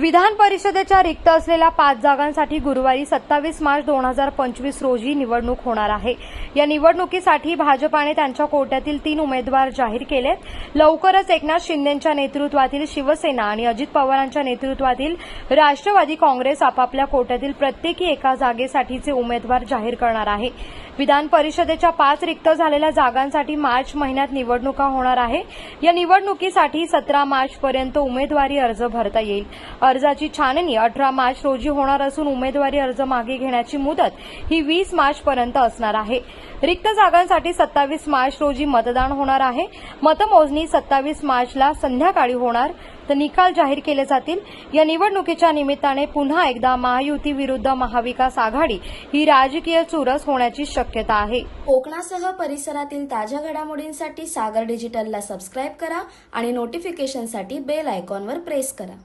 विधान परिषदेच्या रिक्त असलेल्या पाच जागांसाठी गुरुवारी सत्तावीस मार्च दोन हजार पंचवीस रोजी निवडणूक होणार आहे. या निवडणुकीसाठी भाजपाने त्यांच्या कोट्यातील तीन उमेदवार जाहीर केलेत. लवकरच एकनाथ शिंदेच्या नेतृत्वातील शिवसेना आणि अजित पवारांच्या नेतृत्वातील राष्ट्रवादी काँग्रेस आपापल्या कोट्यातील प्रत्येकी एका जागेसाठीचे उमेदवार जाहीर करणार आहे. विधान परिषदेच्या पाच रिक्त झालेल्या जागांसाठी मार्च महिन्यात निवडणुका होणार आहे. या निवडणुकीसाठी सतरा मार्चपर्यंत उमेदवारी अर्ज भरता येईल. अर्जाची छाननी अठरा मार्च रोजी होणार असून उमेदवारी अर्ज मागे घेण्याची मुदत ही वीस मार्चपर्यंत असणार आहे. रिक्त जागांसाठी सत्तावीस मार्च रोजी मतदान होणार आहे. मतमोजणी सत्तावीस मार्चला संध्याकाळी होणार. तर निकाल जाहीर केले जातील. या निवडणुकीच्या निमित्ताने पुन्हा एकदा महायुती विरुद्ध महाविकास आघाडी ही राजकीय चुरस होण्याची शक्यता आहे. कोकणासह परिसरातील ताज्या घडामोडींसाठी सागर डिजिटलला सबस्क्राईब करा आणि नोटिफिकेशनसाठी बेल आयकॉनवर प्रेस करा.